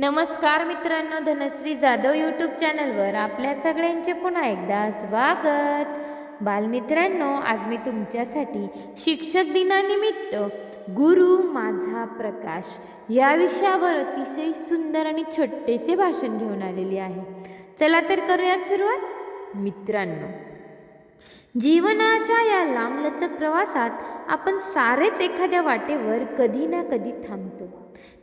नमस्कार मित्रांनो धनश्री जाधव यूट्यूब चॅनलवर आपल्या सगळ्यांचे पुन्हा एकदा स्वागत. बालमित्रांनो आज मी तुमच्यासाठी शिक्षक दिनानिमित्त गुरु माझा प्रकाश या विषयावर अतिशय सुंदर आणि छोटेसे भाषण घेऊन आलेले आहे. चला तर करूयात सुरुवात मित्रांनो. जीवनाच्या या लांबलचक प्रवासात आपण सारेच एखाद्या वाटेवर कधी ना कधी थांबतो.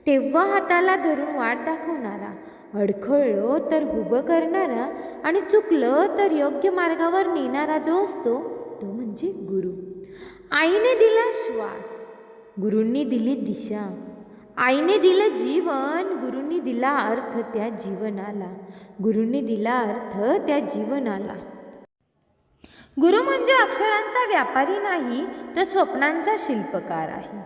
तेव्हा हाताला धरून वाट दाखवणारा अडखळलो तर उभं करणारा आणि चुकलं तर योग्य मार्गावर नेणारा जो असतो तो म्हणजे गुरु. आईने दिला श्वास गुरूंनी दिली दिशा. आईने दिलं जीवन गुरूंनी दिला अर्थ त्या जीवनाला. गुरूंनी दिला अर्थ त्या जीवनाला. गुरु म्हणजे अक्षरांचा व्यापारी नाही तर स्वप्नांचा शिल्पकार आहे.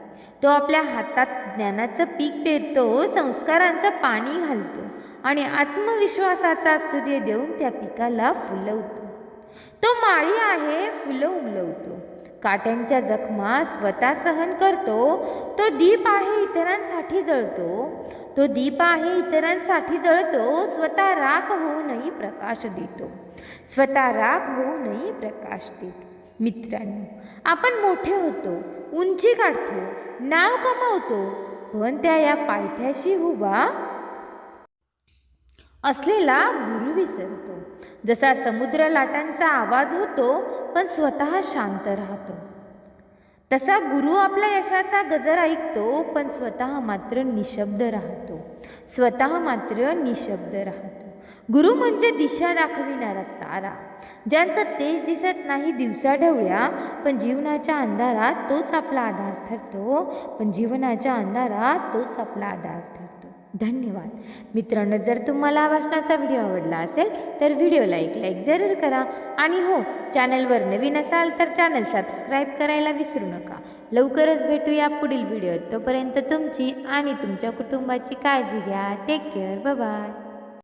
तो आपल्या हातात ज्ञानाचं पीक पेरतो संस्कारांचं पाणी घालतो आणि आत्मविश्वासाचा सूर्य देऊन त्या पिकाला फुलवतो. तो माळी आहे फुलं उमलवतो. काट्यांच्या जखमा स्वतः सहन करतो. तो दीप आहे इतरांसाठी जळतो तो दीप आहे इतरांसाठी जळतो स्वतः राख होऊनही प्रकाश देतो. स्वतः राग होऊनही प्रकाश देतो. मित्रांनो आपण मोठे होतो उंची काढतो नाव कमावतो पण त्या या पायथ्याशी उभा असलेला गुरु विसरतो. जसा समुद्र लाटांचा आवाज होतो पण स्वतः शांत राहतो. तसा गुरु आपल्या यशाचा गजर ऐकतो पण स्वतः मात्र निशब्द राहतो. स्वतः मात्र निशब्द राहतो. गुरु म्हणजे दिशा दाखविणारा तारा. ज्यांचं तेज दिसत नाही दिवसा ढवळ्या पण जीवनाच्या अंधारात तोच आपला आधार ठरतो. पण जीवनाच्या अंधारात तोच आपला आधार ठरतो. धन्यवाद. मित्रांनो जर तुम्हाला वाचनाचा भाषणाचा व्हिडिओ आवडला असेल तर व्हिडिओला एक लाईक जरूर करा. आणि हो चॅनलवर नवीन असाल तर चॅनल सबस्क्राईब करायला विसरू नका. लवकरच भेटूया पुढील व्हिडिओत. तोपर्यंत तुमची आणि तुमच्या कुटुंबाची काळजी घ्या. Take care bye